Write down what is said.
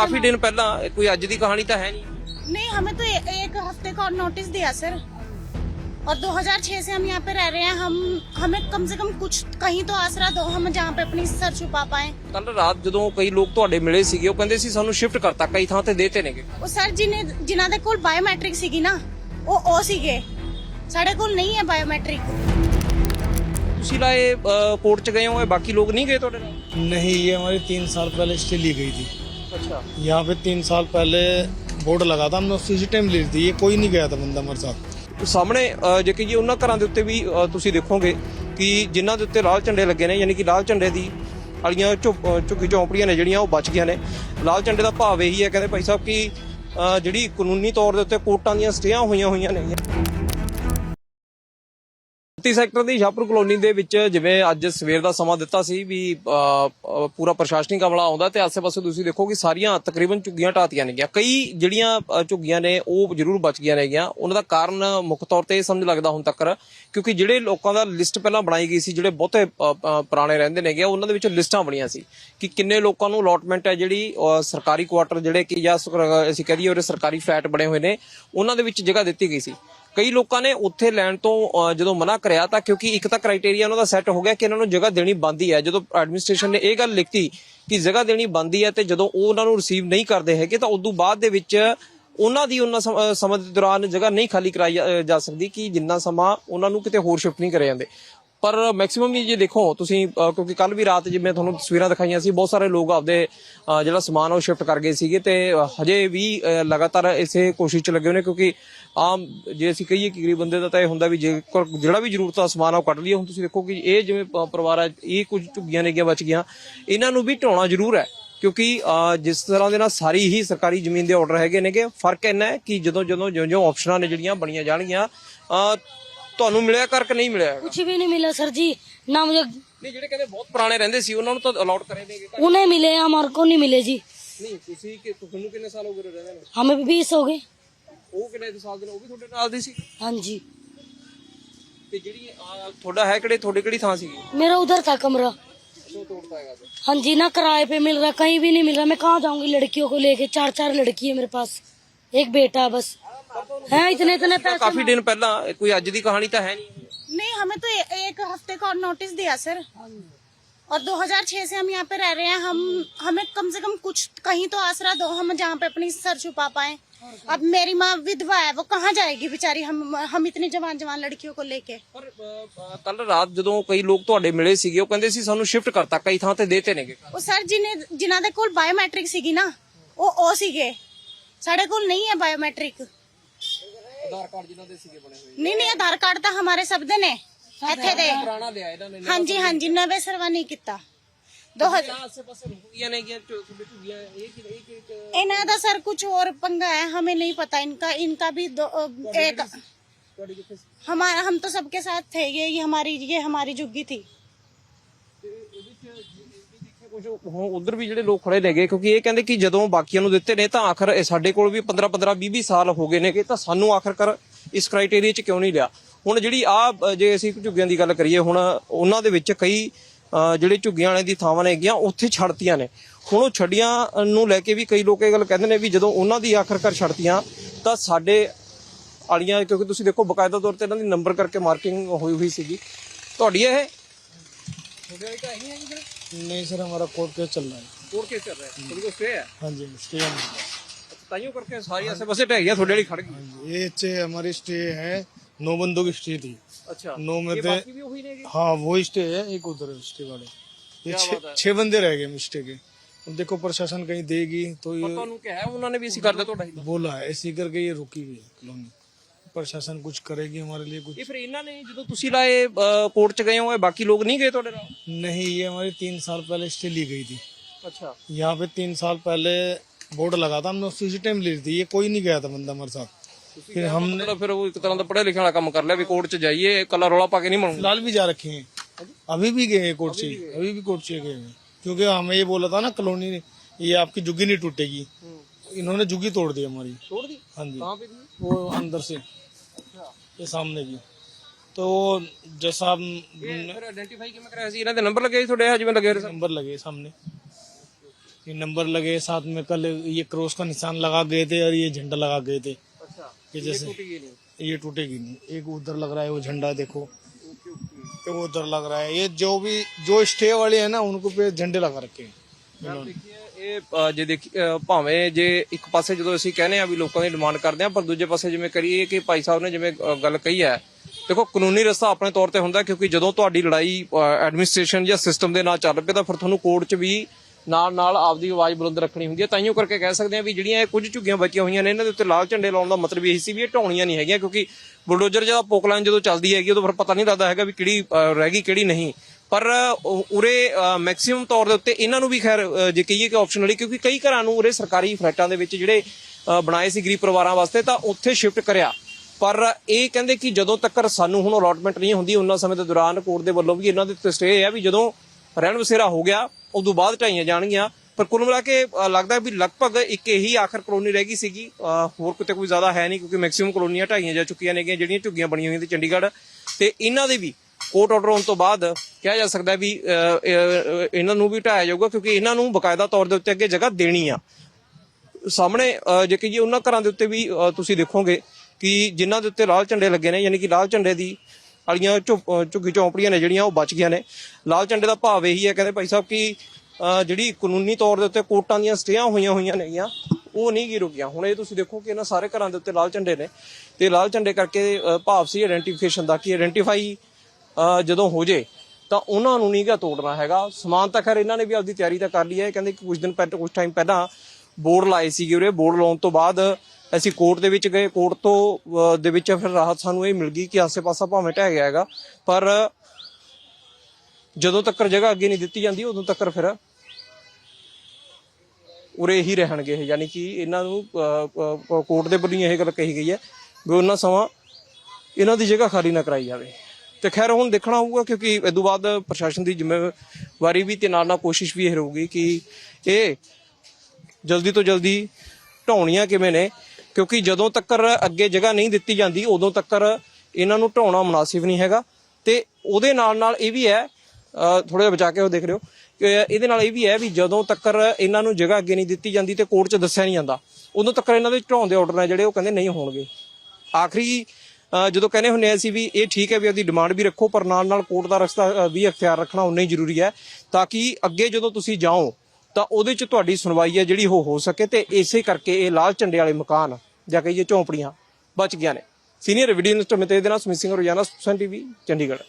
ਕਾਫੀ ਦਿਨ ਪਹਿਲਾਂ ਕੋਈ ਅੱਜ ਦੀ ਕਹਾਣੀ ਤਾਂ ਹੈ ਨਹੀਂ नहीं हमें तो ए- एक हफ्ते का और नोटिस दिया सर और 2006 से हम यहाँ पे रह रहे हैं हम हमें कम से कम कुछ कहीं तो आसरा दो हम जहाँ पे अपनी सर छुपा पाए ਕੱਲ ਰਾਤ ਜਦੋਂ ਕਈ ਲੋਕ ਤੁਹਾਡੇ ਮਿਲੇ ਸੀਗੇ ਉਹ ਕਹਿੰਦੇ ਸੀ ਸਾਨੂੰ ਸ਼ਿਫਟ ਕਰਤਾ ਕਈ ਥਾਂ ਤੇ ਦੇਤੇ ਨੇਗੇ ਉਹ ਸਰ ਜਿਨੇ ਜਿਨ੍ਹਾਂ ਦੇ ਕੋਲ ਬਾਇਓਮੈਟ੍ਰਿਕ ਸੀਗੀ ਨਾ ਉਹ ਉਹ ਸੀਗੇ ਸਾਡੇ ਕੋਲ ਨਹੀਂ ਹੈ ਬਾਇਓਮੈਟ੍ਰਿਕ ਤੁਸੀਂ ਲਾਏ ਕੋਰਟ ਚ ਗਏ ਹੋ ਇਹ ਬਾਕੀ ਲੋਕ ਨਹੀਂ ਗਏ ਤੁਹਾਡੇ ਨਾਲ नहीं ये हमारी तीन साल पहले स्टे ली गई थी ਅੱਛਾ यहाँ पे तीन साल पहले बोर्ड लगा था हमने उसी टाइम ली थी ये कोई नहीं गया था बंदा हमारे साथ ਸਾਹਮਣੇ ਅ, ਜੇ ਕਹੀਏ ਉਹਨਾਂ ਘਰਾਂ ਦੇ ਉੱਤੇ ਵੀ ਅ, ਤੁਸੀਂ ਦੇਖੋਗੇ ਕਿ ਜਿਨ੍ਹਾਂ ਦੇ ਉੱਤੇ ਲਾਲ ਝੰਡੇ ਲੱਗੇ ਨੇ ਯਾਨੀ ਕਿ ਲਾਲ ਝੰਡੇ ਦੀ ਵਾਲੀਆਂ ਝੁ- ਅ, ਝੁੱਗੀ ਝੌਂਪੜੀਆਂ ਨੇ ਜਿਹੜੀਆਂ ਉਹ ਬਚ ਗਈਆਂ ਨੇ ਲਾਲ ਝੰਡੇ ਦਾ ਭਾਵ ਇਹੀ ਹੈ ਕਹਿੰਦੇ ਭਾਈ ਸਾਹਿਬ ਕਿ ਅ, ਜਿਹੜੀ ਕਾਨੂੰਨੀ ਤੌਰ ਦੇ ਉੱਤੇ ਕੋਰਟਾਂ ਦੀਆਂ ਸਟੇਆਂ ਹੋਈਆਂ ਹੋਈਆਂ ਨੇ 30 ਸੈਕਟਰ ਦੀ ਸ਼ਾਹਪੁਰ ਕਲੋਨੀ ਦੇ ਵਿੱਚ ਜਿਵੇਂ ਅੱਜ ਸਵੇਰ ਦਾ ਸਮਾਂ ਦਿੱਤਾ ਸੀ ਵੀ ਪੂਰਾ ਪ੍ਰਸ਼ਾਸਨਿਕ ਅਮਲਾ ਆਉਂਦਾ ਤੇ ਆਸੇ-ਪਾਸੇ ਤੁਸੀਂ ਦੇਖੋ ਕਿ ਸਾਰੀਆਂ ਤਕਰੀਬਨ ਝੁੱਗੀਆਂ ਢਾਤੀਆਂ ਨੇਗੀਆਂ। ਕਈ ਜਿਹੜੀਆਂ ਝੁੱਗੀਆਂ ਨੇ ਉਹ ਜ਼ਰੂਰ ਬਚ ਗਈਆਂ ਨੇਗੀਆਂ। ਉਹਨਾਂ ਦਾ ਕਾਰਨ ਮੁੱਖ ਤੌਰ ਤੇ ਇਹ ਸਮਝ ਲੱਗਦਾ ਹੁਣ ਤੱਕ, ਕਿਉਂਕਿ ਜਿਹੜੇ ਲੋਕਾਂ ਦਾ ਲਿਸਟ ਪਹਿਲਾਂ ਬਣਾਈ ਗਈ ਸੀ, ਜਿਹੜੇ ਬਹੁਤੇ ਪੁਰਾਣੇ ਰਹਿੰਦੇ ਨੇਗੇ, ਉਹਨਾਂ ਦੇ ਵਿੱਚ ਲਿਸਟਾਂ ਬਣੀਆਂ ਸੀ ਕਿ ਕਿੰਨੇ ਲੋਕਾਂ ਨੂੰ ਅਲੋਟਮੈਂਟ ਹੈ ਜਿਹੜੀ ਸਰਕਾਰੀ ਕੁਆਟਰ ਜਿਹੜੇ ਕਿ ਜਾਂ ਅਸੀਂ ਕਹ ਦਈਏ ਸਰਕਾਰੀ ਫਲੈਟ ਬਣੇ ਹੋਏ ਨੇ, ਉਹਨਾਂ ਦੇ ਵਿੱਚ ਜਗ੍ਹਾ ਦਿੱਤੀ ਗਈ ਸੀ। ਕਈ ਲੋਕਾਂ ਨੇ ਉੱਥੇ ਲੈਣ ਤੋਂ ਜਦੋਂ ਮਨਾ ਕਰਿਆ ਤਾਂ ਕਿਉਂਕਿ ਇੱਕ ਤਾਂ ਕ੍ਰਾਈਟੇਰੀਆ ਉਹਨਾਂ ਦਾ ਸੈੱਟ ਹੋ ਗਿਆ ਕਿ ਇਹਨਾਂ ਨੂੰ ਜਗ੍ਹਾ ਦੇਣੀ ਬੰਦੀ ਹੈ। ਜਦੋਂ ਐਡਮਿਨਿਸਟ੍ਰੇਸ਼ਨ ਨੇ ਇਹ ਗੱਲ ਲਿਖਤੀ ਕਿ ਜਗ੍ਹਾ ਦੇਣੀ ਬੰਦੀ ਹੈ ਤੇ ਜਦੋਂ ਉਹ ਉਹਨਾਂ ਨੂੰ ਰਿਸੀਵ ਨਹੀਂ ਕਰਦੇ ਹੈਗੇ ਤਾਂ ਉਦੋਂ ਬਾਅਦ ਦੇ ਵਿੱਚ ਉਹਨਾਂ ਦੀ ਉਹਨਾਂ ਸਮ- ਸਮਾਂ ਦੇ ਦੌਰਾਨ ਜਗ੍ਹਾ ਨਹੀਂ ਖਾਲੀ ਕਰਾਈ ਜਾ- ਸਕਦੀ ਕਿ ਜਿੰਨਾ ਸਮਾਂ ਉਹਨਾਂ ਨੂੰ ਕਿਤੇ ਹੋਰ ਸ਼ਿਫਟ ਨਹੀਂ ਕਰਿਆ ਜਾਂਦੇ। ਪਰ ਮੈਕਸਿਮਮ ਜੇ ਦੇਖੋ, ਤੁਸੀਂ ਕਿਉਂਕਿ ਕੱਲ ਵੀ ਰਾਤ ਜਿਵੇਂ ਤੁਹਾਨੂੰ ਤਸਵੀਰਾਂ ਦਿਖਾਈਆਂ ਸੀ, ਬਹੁਤ ਸਾਰੇ ਲੋਕ ਆਪਦੇ ਜਿਹੜਾ ਸਮਾਨ ਉਹ ਸ਼ਿਫਟ ਕਰ ਗਏ ਸੀਗੇ ਤੇ ਹਜੇ ਵੀ ਲਗਾਤਾਰ ਇਸੇ ਕੋਸ਼ਿਸ਼ 'ਚ ਲੱਗੇ ਹੋਏ ਨੇ ਕਿਉਂਕਿ ਆਮ ਜੇ ਅਸੀਂ ਕਹੀਏ ਕਿ ਗਰੀਬ ਬੰਦੇ ਦਾ ਤਾਂ ਇਹ ਹੁੰਦਾ ਵੀ ਜੇ ਜਿਹੜਾ ਵੀ ਜ਼ਰੂਰਤ ਦਾ ਸਮਾਨ ਉਹ ਕੱਢ ਲਈਏ। ਹੁਣ ਤੁਸੀਂ ਦੇਖੋ ਕਿ ਇਹ ਜਿਵੇਂ ਪਰਿਵਾਰ ਹੈ ਇਹ ਕੁਝ ਝੁੱਗੀਆਂ ਨੇ ਬਚ ਗਈਆਂ। ਇਹਨਾਂ ਨੂੰ ਵੀ ਢਾਉਣਾ ਜ਼ਰੂਰ ਹੈ, ਕਿਉਂਕਿ ਜਿਸ ਤਰ੍ਹਾਂ ਦੇ ਨਾਲ ਸਾਰੀ ਹੀ ਸਰਕਾਰੀ ਜ਼ਮੀਨ ਦੇ ਆਰਡਰ ਹੈਗੇ ਨੇਗੇ। ਫ਼ਰਕ ਇੰਨਾ ਹੈ ਕਿ ਜਦੋਂ ਜਦੋਂ ਜਿਉਂ-ਜਿਉਂ ਆਪਸ਼ਨਾਂ ਨੇ ਜਿਹੜੀਆਂ ਬਣੀਆਂ ਜਾਣਗੀਆਂ ਤੁਹਾਨੂੰ ਮਿਲਿਆ ਕਰ ਕਿ ਨਹੀਂ ਮਿਲਿਆ ਹੈਗਾ? कुछ भी नहीं मिला सर जी ना मुझे ਨਹੀਂ ਜਿਹੜੇ ਕਹਿੰਦੇ ਬਹੁਤ ਪੁਰਾਣੇ ਰਹਿੰਦੇ ਸੀ ਉਹਨਾਂ ਨੂੰ ਤਾਂ ਅਲਾਉਡ ਕਰੇ ਨੇਗੇ उन्हें मिले हमारे को नहीं मिले जी ਨਹੀਂ ਤੁਸੀਂ ਕਿ ਤੁਹਾਨੂੰ ਕਿੰਨੇ ਸਾਲ ਹੋ ਗਏ ਰਹਿੰਦੇ ਨੇ हमें भी बीस हो गए ਉਹ ਕਿੰਨੇ ਸਾਲ ਦੇ ਨੇ ਉਹ ਵੀ ਤੁਹਾਡੇ ਨਾਲ ਦੀ ਸੀ हाँ जी ਤੇ ਜਿਹੜੀ ਅਹ, ਤੁਹਾਡਾ ਹੈ ਕਿਹੜੇ ਤੁਹਾਡੇ ਕਿਹੜੀ ਥਾਂ ਸੀਗੀ मेरा उधर था कमरा ਸੋ ਤੋੜਦਾ ਹੈਗਾ ਤੇ हाँ जी ना किराए पे मिल रहा कहीं भी नहीं मिल रहा मैं कहाँ जाऊंगी लड़कियों को लेके चार चार लड़की है मेरे पास एक बेटा बस है इतने इतने पैसे ਕਾਫੀ ਦਿਨ ਪਹਿਲਾਂ ਕੋਈ ਅੱਜ ਦੀ ਕਹਾਣੀ ਤਾਂ ਹੈ ਨਹੀਂ नहीं हमें तो ए- एक हफ्ते का और नोटिस दिया सर और 2006 से हम यहाँ पे रह रहे हैं हम हमें कम से कम कुछ कहीं तो आसरा दो हम जहाँ पे अपनी सर छुपा पाए अब मेरी माँ विधवा है वो कहाँ जाएगी बेचारी हम हम इतनी जवान जवान लड़कियों को लेके ਪਰ ਕੱਲ ਰਾਤ ਜਦੋਂ ਕਈ ਲੋਕ ਤੁਹਾਡੇ ਮਿਲੇ ਸੀਗੇ ਉਹ ਕਹਿੰਦੇ ਸੀ ਸਾਨੂੰ ਸ਼ਿਫਟ ਕਰਤਾ ਕਈ ਥਾਂ ਤੇ ਦੇਤੇ ਨੇਗੇ ਉਹ ਸਰ ਜਿਨੇ ਜਿਨ੍ਹਾਂ ਦੇ ਕੋਲ ਬਾਇਓਮੈਟ੍ਰਿਕ ਸੀਗੀ ਨਾ ਉਹ ਉਹ ਸੀਗੇ ਸਾਡੇ ਕੋਲ ਨਹੀਂ ਹੈ ਬਾਇਓਮੈਟ੍ਰਿਕ ਆਧਾਰ ਕਾਰਡ ਜਿਨ੍ਹਾਂ ਦੇ ਸੀਗੇ ਬਣੇ ਹੋਏ ਨਹੀਂ ਨਹੀਂ ਆਧਾਰ ਕਾਰਡ ਤਾਂ ਹਮਾਰੇ ਸਭ ਦੇ ਨੇ ਇੱਥੇ ਦੇ ਪੁਰਾਣਾ ਲਿਆ ਇਹਨਾਂ ਨੇ ਹਾਂਜੀ ਹਾਂਜੀ ਨਵੇਂ ਸਰਵਾ ਨਹੀਂ ਕੀਤਾ 2000 ਆਸੇ ਪਾਸੇ ਰੁਕੀਆਂ ਨੇ ਗਿਆ ਤੁਹਾਡੇ ਝੁੱਗੀਆਂ ਇਹ ਕਿ ਇਹ ਕਿ इन्हें तो सर कुछ और पंगा है हमें नहीं पता इनका इनका भी दो, अ, एक ਤੁਹਾਡੀ ਕਿੱਥੇ ਸੀ? हमारा हम तो सबके साथ थे ये ये हमारी ये हमारी जुग्गी थी ਕੁਝ ਹੁਣ ਉਧਰ ਵੀ ਜਿਹੜੇ ਲੋਕ ਖੜੇ ਨੇਗੇ, ਕਿਉਂਕਿ ਇਹ ਕਹਿੰਦੇ ਕਿ ਜਦੋਂ ਬਾਕੀਆਂ ਨੂੰ ਦਿੱਤੇ ਨੇ ਤਾਂ ਆਖਰ ਇਹ ਸਾਡੇ ਕੋਲ ਵੀ 15 15 20 20 ਸਾਲ ਹੋ ਗਏ ਨੇਗੇ, ਤਾਂ ਸਾਨੂੰ ਆਖਰਕਾਰ ਇਸ ਕ੍ਰਾਈਟੇਰੀਆ 'ਚ ਕਿਉਂ ਨਹੀਂ ਲਿਆ? ਹੁਣ ਜਿਹੜੀ ਆ ਜੇ ਅਸੀਂ ਝੁੱਗੀਆਂ ਦੀ ਗੱਲ ਕਰੀਏ, ਹੁਣ ਉਹਨਾਂ ਦੇ ਵਿੱਚ ਕਈ ਜਿਹੜੇ ਝੁੱਗੀਆਂ ਵਾਲੇ ਦੀ ਥਾਵਾਂ ਨੇ ਹੈਗੀਆਂ ਉੱਥੇ ਛੱਡਤੀਆਂ ਨੇ। ਹੁਣ ਉਹ ਛੱਡੀਆਂ ਨੂੰ ਲੈ ਕੇ ਵੀ ਕਈ ਲੋਕ ਇਹ ਗੱਲ ਕਹਿੰਦੇ ਨੇ ਵੀ ਜਦੋਂ ਉਹਨਾਂ ਦੀ ਆਖਰਕਾਰ ਛੱਡਤੀਆਂ, ਤਾਂ ਸਾਡੇ ਵਾਲੀਆਂ, ਕਿਉਂਕਿ ਤੁਸੀਂ ਦੇਖੋ ਬਕਾਇਦਾ ਤੌਰ ਤੇ ਇਹਨਾਂ ਦੀ ਨੰਬਰ ਕਰਕੇ ਮਾਰਕਿੰਗ ਹੋਈ ਹੋਈ ਸੀਗੀ। ਤੁਹਾਡੀ ਇਹ? ਤੁਹਾਡੇ ਵਾਲੀ ਤਾਂ ਹੈ ਨਹੀਂ नहीं सर हमारा कोर्ट केस चल रहा है। कोर्ट केस चल रहा है? हाँ तुमको स्टे है? हाँ जी स्टे है तो ताइयों करके सारी ऐसे बसे टह गया थोड़ी खड़ गई। हाँ ये अच्छे हमारी स्टे है नौ बंदों की स्टे थी। अच्छा नौ में थे हाँ वो स्टे है एक उधर स्टे वाले। ये छह बंदे रह गए स्टे के। अब देखो प्रशासन कहीं देगी तो ये है उन्होंने भी इसी कर दे तो बोला है इसी करके ये रुकी हुई है कॉलोनी। प्रशासन कुछ करेगी हमारे लिए कुछ ਇਹ ਫਿਰ ਇਹਨਾਂ ਨੇ ਜਦੋਂ ਤੁਸੀਂ ਲਾਏ ਕੋਰਟ ਚ ਗਏ ਹੋ ਇਹ ਬਾਕੀ ਲੋਕ ਨਹੀਂ ਗਏ ਤੁਹਾਡੇ ਨਾਲ नहीं ये हमारी तीन साल पहले स्टे ली गई थी ਅੱਛਾ यहाँ पे तीन साल पहले बोर्ड लगा था हमने उसी टाइम ली थी ये कोई नहीं गया था बंदा हमारे साथ फिर हमने ਮਤਲਬ ਫਿਰ ਉਹ ਇੱਕ ਤਰ੍ਹਾਂ ਦਾ ਪੜ੍ਹੇ ਲਿਖਣ ਵਾਲਾ ਕੰਮ ਕਰ ਲਿਆ ਵੀ ਕੋਰਟ ਚ ਜਾਈਏ ਕੱਲਾ ਰੌਲਾ ਪਾ ਕੇ ਨਹੀਂ ਬਣੂਗਾ फिलहाल भी जा रखे हैं अभी भी गए हैं कोर्ट से अभी भी कोर्ट से गए हैं क्योंकि हमें ये बोला था ना कॉलोनी ये आपकी जुग्गी नहीं टूटेगी इन्होंने जुग्गी तोड़ दी हमारी ਤੋੜ ਦੀ हाँ जी ਕਹਾਂ पे ਦੀ वो अंदर से ये सामने की तो जैसा आप ਇਹ ਫਿਰ ਆਇਡੈਂਟੀਫਾਈ ਕਿਵੇਂ ਕਰਾਇਆ ਸੀ ਇਹਨਾਂ ਦੇ ਨੰਬਰ ਲੱਗੇ ਸੀ ਤੁਹਾਡੇ ਆ ਜਿਵੇਂ ਲੱਗੇ ਹੋਏ ਸਨ नंबर लगे सामने ये नंबर लगे साथ में कल ये क्रॉस का निशान लगा गए थे और ये झंडा लगा गए थे ਅੱਛਾ कि जैसे ये टूटेगी नहीं एक उधर लग रहा है वो झंडा देखो एक उधर लग रहा है ये जो भी जो स्टे वाले हैं ना उनको पे झंडे लगा रखे हैं ਯਾਰ ਇਹ ਜੇ ਦੇਖੀ ਭਾਵੇਂ ਜੇ ਇੱਕ ਪਾਸੇ ਜਦੋਂ ਅਸੀਂ ਕਹਿੰਦੇ ਆ ਵੀ ਲੋਕਾਂ ਦੀ ਡਿਮਾਂਡ ਕਰਦੇ ਆ ਪਰ ਦੂਜੇ ਪਾਸੇ ਜਿਵੇਂ ਕਰੀਏ ਕਿ ਭਾਈ ਸਾਹਿਬ ਨੇ ਜਿਵੇਂ ਗੱਲ ਕਹੀ ਹੈ ਦੇਖੋ ਕਾਨੂੰਨੀ ਰਸਤਾ ਆਪਣੇ ਤੌਰ ਤੇ ਹੁੰਦਾ ਕਿਉਂਕਿ ਜਦੋਂ ਤੁਹਾਡੀ ਲੜਾਈ ਐਡਮਿਨਿਸਟ੍ਰੇਸ਼ਨ ਜਾਂ ਸਿਸਟਮ ਦੇ ਨਾਲ ਚੱਲ ਪਏ ਤਾਂ ਫਿਰ ਤੁਹਾਨੂੰ ਕੋਰਟ 'ਚ ਵੀ ਨਾਲ ਨਾਲ ਆਪਦੀ ਆਵਾਜ਼ ਬੁਲੰਦ ਰੱਖਣੀ ਹੁੰਦੀ ਹੈ। ਤਾਈਓ ਕਰਕੇ ਕਹਿ ਸਕਦੇ ਆ ਵੀ ਜਿਹੜੀਆਂ ਇਹ ਕੁਝ ਝੁੱਗੀਆਂ ਬਚੀਆਂ ਹੋਈਆਂ ਨੇ ਇਹਨਾਂ ਦੇ ਉੱਤੇ ਲਾਲ ਝੰਡੇ ਲਾਉਣ ਦਾ ਮਤਲਬ ਇਹ ਸੀ ਵੀ ਇਹ ਢਾਉਣੀਆਂ ਨਹੀਂ ਹੈਗੀਆਂ ਕਿਉਂਕਿ ਬੁਲਡੋਜ਼ਰ ਜਾਂ ਪੋਕਲਾਈਨ ਜਦੋਂ ਚੱਲਦੀ ਹੈਗੀ ਉਦੋਂ ਫਿਰ ਪਤਾ ਨਹੀਂ ਲੱਗਦਾ ਹੈਗਾ ਵੀ ਕਿਹੜੀ ਰਹਿ ਗਈ ਕਿਹੜੀ ਨਹੀਂ। ਪਰ ਉਰੇ ਮੈਕਸਿਮਮ ਤੌਰ ਦੇ ਉੱਤੇ ਇਹਨਾਂ ਨੂੰ ਵੀ ਖੈਰ ਜੇ ਕਹੀਏ ਕਿ ਆਪਸ਼ਨਲੀ ਕਿਉਂਕਿ ਕਈ ਘਰਾਂ ਨੂੰ ਉਰੇ ਸਰਕਾਰੀ ਫਲੈਟਾਂ ਦੇ ਵਿੱਚ ਜਿਹੜੇ ਬਣਾਏ ਸੀ ਗਰੀਬ ਪਰਿਵਾਰਾਂ ਵਾਸਤੇ, ਤਾਂ ਉੱਥੇ ਸ਼ਿਫਟ ਕਰਿਆ। ਪਰ ਇਹ ਕਹਿੰਦੇ ਕਿ ਜਦੋਂ ਤੱਕ ਸਾਨੂੰ ਹੁਣ ਅਲਾਟਮੈਂਟ ਨਹੀਂ ਹੁੰਦੀ, ਉਹਨਾਂ ਸਮੇਂ ਦੇ ਦੌਰਾਨ ਕੋਰਟ ਦੇ ਵੱਲੋਂ ਵੀ ਇਹਨਾਂ ਦੇ ਉੱਤੇ ਸਟੇ ਹੈ ਵੀ ਜਦੋਂ ਰਹਿਣ ਵਸੇਰਾ ਹੋ ਗਿਆ, ਉਦੋਂ ਬਾਅਦ ਢਾਈਆਂ ਜਾਣਗੀਆਂ। ਪਰ ਕੁੱਲ ਮਿਲਾ ਕੇ ਲੱਗਦਾ ਵੀ ਲਗਭਗ ਇੱਕ ਇਹੀ ਆਖਰ ਕਲੋਨੀ ਰਹਿ ਗਈ ਸੀਗੀ। ਹੋਰ ਕਿਤੇ ਕੋਈ ਜ਼ਿਆਦਾ ਹੈ ਨਹੀਂ, ਕਿਉਂਕਿ ਮੈਕਸਿਮਮ ਕਲੋਨੀਆਂ ਢਾਈਆਂ ਜਾ ਚੁੱਕੀਆਂ ਨੇਗੀਆਂ, ਜਿਹੜੀਆਂ ਝੁੱਗੀਆਂ ਬਣੀਆਂ ਹੋਈਆਂ ਤੇ ਚੰਡੀਗੜ੍ਹ। ਤੇ ਇਹਨਾਂ ਦੇ ਵੀ ਕੋਰਟ ਆਰਡਰ ਹੋਣ ਤੋਂ ਬਾਅਦ ਕਿਹਾ ਜਾ ਸਕਦਾ ਵੀ ਇਹਨਾਂ ਨੂੰ ਵੀ ਢਾਇਆ ਜਾਊਗਾ ਕਿਉਂਕਿ ਇਹਨਾਂ ਨੂੰ ਬਕਾਇਦਾ ਤੌਰ ਦੇ ਉੱਤੇ ਅੱਗੇ ਜਗ੍ਹਾ ਦੇਣੀ ਆ। ਸਾਹਮਣੇ ਜੇ ਕਹੀਏ ਉਹਨਾਂ ਘਰਾਂ ਦੇ ਉੱਤੇ ਵੀ ਤੁਸੀਂ ਦੇਖੋਗੇ ਕਿ ਜਿਨ੍ਹਾਂ ਦੇ ਉੱਤੇ ਲਾਲ ਝੰਡੇ ਲੱਗੇ ਨੇ, ਯਾਨੀ ਕਿ ਲਾਲ ਝੰਡੇ ਦੀ ਵਾਲੀਆਂ ਝੁ- ਝੁੱਗੀ ਝੌਂਪੜੀਆਂ ਨੇ ਜਿਹੜੀਆਂ, ਉਹ ਬਚ ਗਈਆਂ ਨੇ। ਲਾਲ ਝੰਡੇ ਦਾ ਭਾਵ ਇਹੀ ਹੈ, ਕਹਿੰਦੇ ਭਾਈ ਸਾਹਿਬ ਕਿ ਜਿਹੜੀ ਕਾਨੂੰਨੀ ਤੌਰ ਦੇ ਉੱਤੇ ਕੋਰਟਾਂ ਦੀਆਂ ਸਟੇਆਂ ਹੋਈਆਂ ਹੋਈਆਂ ਨੇਗੀਆਂ, ਉਹ ਨਹੀਂ ਗੀ ਰੁਕੀਆਂ। ਹੁਣ ਇਹ ਤੁਸੀਂ ਦੇਖੋ ਕਿ ਇਹਨਾਂ ਸਾਰੇ ਘਰਾਂ ਦੇ ਉੱਤੇ ਲਾਲ ਝੰਡੇ ਨੇ ਤੇ ਲਾਲ ਝੰਡੇ ਕਰਕੇ ਭਾਵ ਸੀ ਆਇਡੈਂਟੀਫਿਕੇਸ਼ਨ ਦਾ ਕਿ ਆਇਡੈਂਟੀਫਾਈ ਜਦੋਂ ਹੋ ਜੇ, ਤਾਂ ਉਹਨਾਂ ਨੂੰ ਨਹੀਂਗਾ ਤੋੜਨਾ ਹੈਗਾ। ਸਮਾਨ ਤਾਂ ਖੈਰ ਇਹਨਾਂ ਨੇ ਵੀ ਆਪਦੀ ਤਿਆਰੀ ਤਾਂ ਕਰ ਲਈ ਹੈ। ਇਹ ਕਹਿੰਦੇ ਕਿ ਕੁਝ ਦਿਨ ਪਹਿਲਾਂ ਕੁਝ ਟਾਈਮ ਪਹਿਲਾਂ ਬੋਰਡ ਲਾਏ ਸੀਗੇ ਉਰੇ। ਬੋਰਡ ਲਾਉਣ ਤੋਂ ਬਾਅਦ ਅਸੀਂ ਕੋਰਟ ਦੇ ਵਿੱਚ ਗਏ। ਕੋਰਟ ਤੋਂ ਦੇ ਵਿੱਚ ਫਿਰ ਰਾਹਤ ਸਾਨੂੰ ਇਹ ਮਿਲ ਗਈ ਕਿ ਆਸੇ-ਪਾਸਾ ਭਾਵੇਂ ਢਹਿ ਗਿਆ ਹੈਗਾ। ਪਰ ਜਦੋਂ ਤੱਕ ਜਗ੍ਹਾ ਅੱਗੇ ਨਹੀਂ ਦਿੱਤੀ ਜਾਂਦੀ, ਉਦੋਂ ਤੱਕ ਫਿਰ ਉਰੇ ਹੀ ਰਹਿਣਗੇ ਇਹ। ਯਾਨੀ ਕਿ ਇਹਨਾਂ ਨੂੰ ਕੋਰਟ ਦੇ ਵੱਲੋਂ ਇਹ ਗੱਲ ਕਹੀ ਗਈ ਹੈ ਵੀ ਉਹਨਾਂ ਸਮਾਂ ਇਹਨਾਂ ਦੀ ਜਗ੍ਹਾ ਖਾਲੀ ਨਾ ਕਰਾਈ ਜਾਵੇ। ਤੇ ਖੈਰ ਹੁਣ ਦੇਖਣਾ ਹੋਊਗਾ ਕਿਉਂਕਿ ਇਸ ਤੋਂ ਬਾਅਦ ਪ੍ਰਸ਼ਾਸਨ ਦੀ ਜ਼ਿੰਮੇਵਾਰੀ ਵੀ ਤੇ ਨਾਲ ਨਾਲ ਕੋਸ਼ਿਸ਼ ਵੀ ਇਹ ਰਹੂਗੀ ਕਿ ਇਹ ਜਲਦੀ ਤੋਂ ਜਲਦੀ ਢਾਉਣੀਆਂ ਕਿਵੇਂ ਨੇ, ਕਿਉਂਕਿ ਜਦੋਂ ਤੱਕ ਅੱਗੇ ਜਗ੍ਹਾ ਨਹੀਂ ਦਿੱਤੀ ਜਾਂਦੀ, ਉਦੋਂ ਤੱਕ ਇਹਨਾਂ ਨੂੰ ਢਾਉਣਾ ਮੁਨਾਸਿਬ ਨਹੀਂ ਹੈਗਾ। ਤੇ ਉਹਦੇ ਨਾਲ ਨਾਲ ਇਹ ਵੀ ਹੈ ਥੋੜਾ ਜਿਹਾ ਬਚਾ ਕੇ ਉਹ ਦੇਖ ਰਹੇ ਹੋ ਇਹਦੇ ਨਾਲ ਇਹ ਵੀ ਹੈ ਵੀ ਜਦੋਂ ਤੱਕ ਇਹਨਾਂ ਨੂੰ ਜਗ੍ਹਾ ਅੱਗੇ ਨਹੀਂ ਦਿੱਤੀ ਜਾਂਦੀ ਤੇ ਕੋਰਟ 'ਚ ਦੱਸਿਆ ਨਹੀਂ ਜਾਂਦਾ, ਉਦੋਂ ਤੱਕ ਇਹਨਾਂ ਦੇ ਢਾਉਣ ਦੇ ਆਰਡਰ ਨੇ ਜਿਹੜੇ ਉਹ ਕਹਿੰਦੇ ਨਹੀਂ ਹੋਣਗੇ। ਆਖਰੀ ਜਦੋਂ ਕਹਿੰਦੇ ਹੁੰਨੇ ਆ ਅਸੀਂ ਵੀ ਇਹ ਠੀਕ ਹੈ ਵੀ ਉਹਦੀ ਡਿਮਾਂਡ ਵੀ ਰੱਖੋ, ਪਰ ਨਾਲ ਨਾਲ ਕੋਰਟ ਦਾ ਰਸਤਾ ਵੀ ਅਖਤਿਆਰ ਰੱਖਣਾ ਉਨਾ ਹੀ ਜ਼ਰੂਰੀ ਹੈ ਤਾਂ ਕਿ ਅੱਗੇ ਜਦੋਂ ਤੁਸੀਂ ਜਾਓ ਤਾਂ ਉਹਦੇ 'ਚ ਤੁਹਾਡੀ ਸੁਣਵਾਈ ਹੈ ਜਿਹੜੀ ਉਹ ਹੋ ਸਕੇ ਤੇ ਇਸੇ ਕਰਕੇ ਇਹ ਲਾਲ ਝੰਡੇ ਵਾਲੇ ਮਕਾਨ ਜਾਂ ਕਹੀਏ ਝੌਂਪੜੀਆਂ ਬਚ ਗਈਆਂ ਨੇ। ਸੀਨੀਅਰ ਵੀਡੀਓ ਇਨਸਟਰ ਮਿਤੇ ਦੇ ਨਾਲ ਸੁਮਿਤ ਸਿੰਘ ਰੋਜ਼ਾਨਾ, ਸੁਸਨ ਟੀਵੀ, ਚੰਡੀਗੜ੍ਹ।